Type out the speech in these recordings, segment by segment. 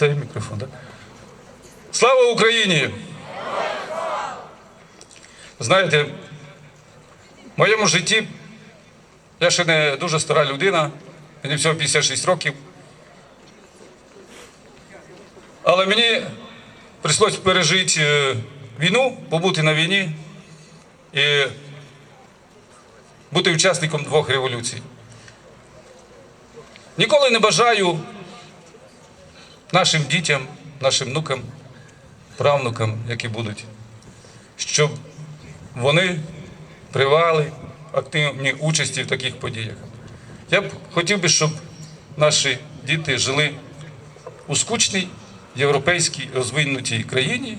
Це мікрофон, так? Слава Україні! Знаєте, в моєму житті я ще не дуже стара людина, мені всього 56 років. Але мені прийшлось пережити е, війну, побути на війні і бути учасником двох революцій. Ніколи не бажаю нашим дітям, нашим внукам, правнукам, які будуть, щоб вони привали активні участі в таких подіях. Я б хотів би, щоб наші діти жили у скучній європейській розвинутій країні,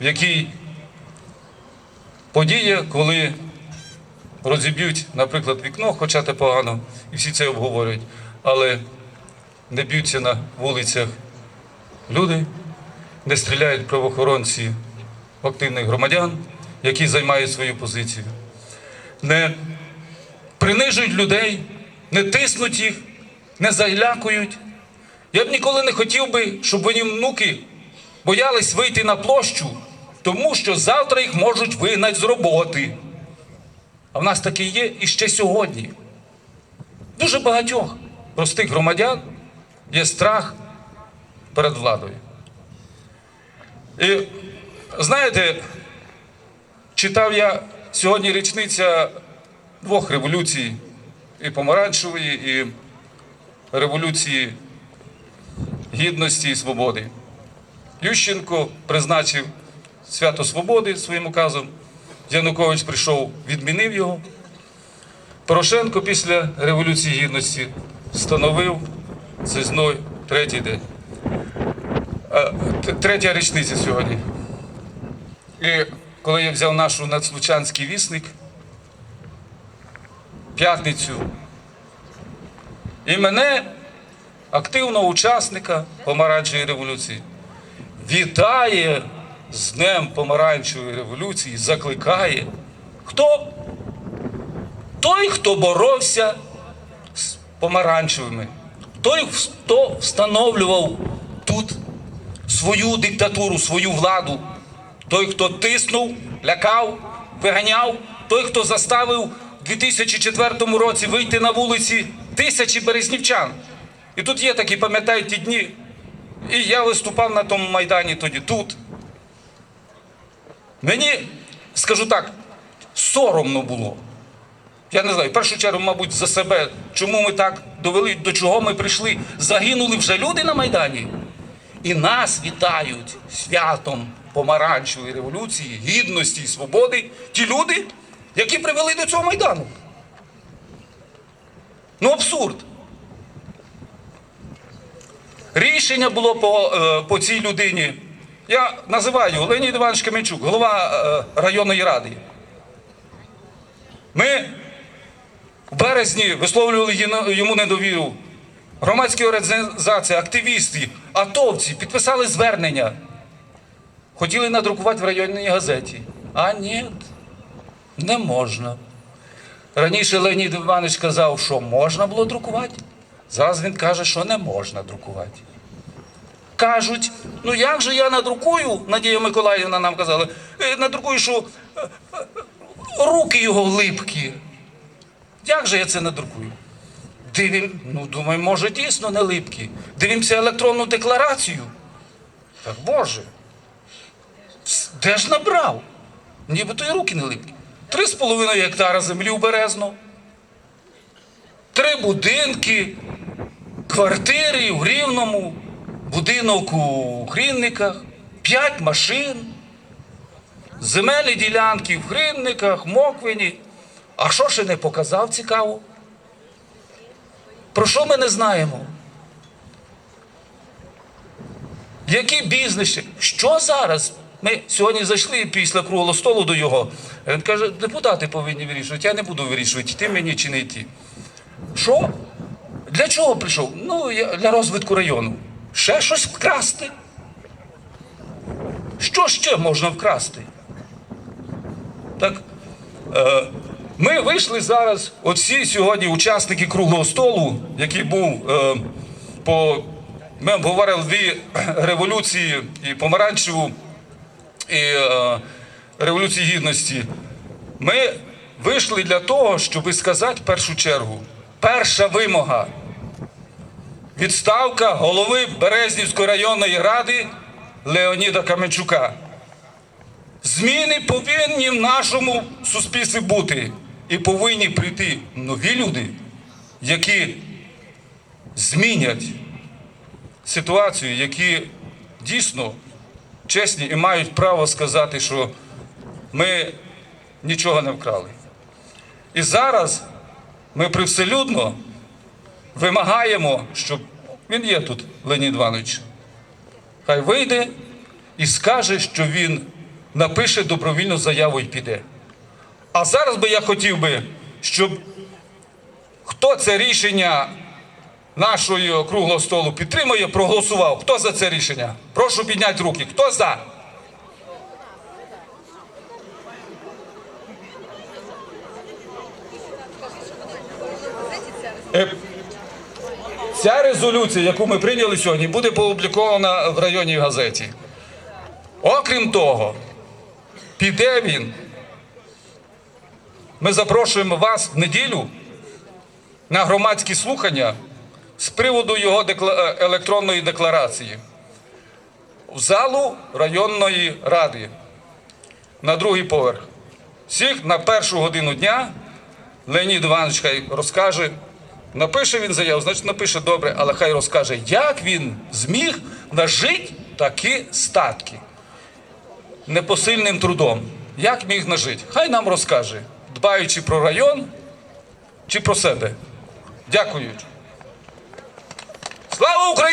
в якій подія, коли розіб'ють, наприклад, вікно, хоча це погано, і всі це обговорюють, але не б'ються на вулицях люди, не стріляють правоохоронці активних громадян, які займають свою позицію, не принижують людей, не тиснуть їх, не залякують. Я б ніколи не хотів би, щоб мої внуки боялись вийти на площу, тому що завтра їх можуть вигнати з роботи. А в нас таке є і ще сьогодні. Дуже багатьох простих громадян є страх перед владою. І знаєте, читав я сьогодні річниця двох революцій: і помаранчевої, і революції гідності і свободи. Ющенко призначив свято Свободи своїм указом. Янукович прийшов, відмінив його. Порошенко після Революції Гідності встановив зной третій день. Е, Третя річниця сьогодні. І коли я взяв нашу надслучанський вісник, п'ятницю, і мене, активного учасника помаранчевої революції, вітає з Днем помаранчевої революції, закликає. Хто? Той, хто боровся з помаранчевими, той, хто встановлював тут свою диктатуру, свою владу, той, хто тиснув, лякав, виганяв, той, хто заставив у 2004 році вийти на вулиці тисячі березнівчан. І тут є такі, пам'ятають ті дні. І я виступав на тому майдані тоді тут. Мені, скажу так, соромно було. Я не знаю, в першу чергу, мабуть, за себе, чому ми так довели, до чого ми прийшли. Загинули вже люди на Майдані. І нас вітають святом помаранчевої революції, гідності і свободи. Ті люди, які привели до цього Майдану. Ну, абсурд. Рішення було по, е, по цій людині. Я називаю Леонід Іванович Каменчук, голова е, районної ради. Ми в березні висловлювали йому недовіру. Громадські організації, активісти, атовці підписали звернення. Хотіли надрукувати в районній газеті. А ні, не можна. Раніше Леонід Іванович казав, що можна було друкувати. Зараз він каже, що не можна друкувати. Кажуть, ну як же я надрукую, Надія Миколаївна нам казала, «е, надрукую, що е, е, руки його липкі. Як же я це надрукую? Дивим, ну думаю, може дійсно не липкі. Дивимося електронну декларацію. Так Боже. Де ж набрав? Нібито і руки не липкі. Три з половиною гектара землі у Березно. Три будинки, квартири в Рівному, будинок у Хрінниках, п'ять машин, земельні ділянки в Хрінниках, Моквині. А що ще не показав цікаво? Про що ми не знаємо? Які бізнеси? Що зараз? Ми сьогодні зайшли після круглого столу до його. Він каже, депутати повинні вирішувати, я не буду вирішувати, йти мені чи не йти. Що? Для чого прийшов? Ну, для розвитку району. Ще щось вкрасти. Що ще можна вкрасти? Так, е, ми вийшли зараз, от всі сьогодні учасники круглого столу, який був е, по Ми обговорили дві революції і помаранчеву, і е, революцію гідності. Ми вийшли для того, щоб сказати в першу чергу, перша вимога відставка голови Березнівської районної ради Леоніда Каменчука. Зміни повинні в нашому суспільстві бути і повинні прийти нові люди, які змінять ситуацію, які дійсно чесні і мають право сказати, що ми нічого не вкрали. І зараз ми привселюдно вимагаємо, щоб він є тут, Леонід Іванович. Хай вийде і скаже, що він напише добровільну заяву і піде. А зараз би я хотів би, щоб хто це рішення нашого круглого столу підтримує, проголосував. Хто за це рішення? Прошу підняти руки. Хто за? Е, Ця резолюція, яку ми прийняли сьогодні, буде опублікована в районній газеті. Окрім того, піде він. Ми запрошуємо вас в неділю на громадські слухання з приводу його е, електронної декларації в залу районної ради на другий поверх. Всіх на першу годину дня Леонід Іванович хай розкаже. Напише він заяву, значить напише добре, але хай розкаже, як він зміг нажити такі статки непосильним трудом. Як міг нажити? Хай нам розкаже, дбаючи про район чи про себе. Дякую. Слава Україні!